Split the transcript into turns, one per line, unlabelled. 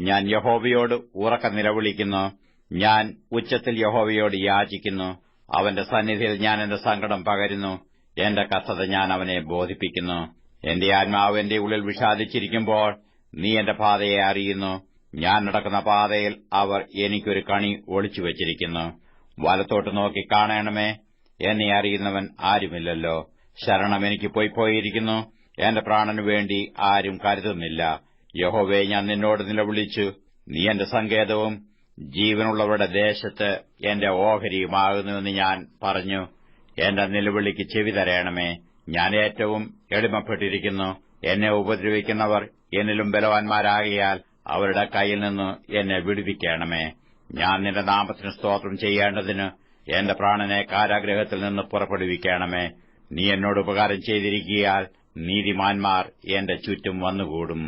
ഞാൻ യഹോവയോട് ഉറക്ക നിലവിളിക്കുന്നു. ഞാൻ ഉച്ചത്തിൽ യഹോവയോട് യാചിക്കുന്നു. അവന്റെ സന്നിധിയിൽ ഞാൻ എന്റെ സങ്കടം പകരുന്നു. എന്റെ കഥത ഞാൻ അവനെ ബോധിപ്പിക്കുന്നു. എന്റെ ആത്മാവ് എന്റെ ഉള്ളിൽ വിഷാദിച്ചിരിക്കുമ്പോൾ നീ എന്റെ പാതയെ അറിയുന്നു. ഞാൻ നടക്കുന്ന പാതയിൽ അവർ എനിക്കൊരു കണി ഒളിച്ചു വച്ചിരിക്കുന്നു. വലത്തോട്ട് നോക്കി കാണണമേ. എന്നെ അറിയുന്നവൻ ആരുമില്ലല്ലോ. ശരണം എനിക്ക് പോയി പോയിരിക്കുന്നു. എന്റെ പ്രാണനു വേണ്ടി ആരും കരുതുന്നില്ല. യഹോവേ ഞാൻ നിന്നോട് നിലവിളിച്ചു നീ എന്റെ സങ്കേതവും ജീവനുള്ളവരുടെ ദേശത്ത് എന്റെ ഓഹരിയുമാകുന്നുവെന്ന് ഞാൻ പറഞ്ഞു. എന്റെ നിലവിളിക്ക് ചെവി തരയണമേ ഞാൻ ഏറ്റവും എളിമപ്പെട്ടിരിക്കുന്നു. എന്നെ ഉപദ്രവിക്കുന്നവർ എന്നിലും ബലവാന്മാരാകിയാൽ അവരുടെ കയ്യിൽ നിന്ന് എന്നെ വിടുവിക്കണമേ. ഞാൻ നിന്റെ നാമത്തിന് സ്തോത്രം ചെയ്യേണ്ടതിന് എന്റെ പ്രാണനെ കാരാഗ്രഹത്തിൽ നിന്ന് പുറപ്പെടുവിക്കണമേ. നീ എന്നോട് ഉപകാരം ചെയ്തിരിക്കിയാൽ നീതിമാന്മാർ എന്റെ ചുറ്റും വന്നുകൂടും.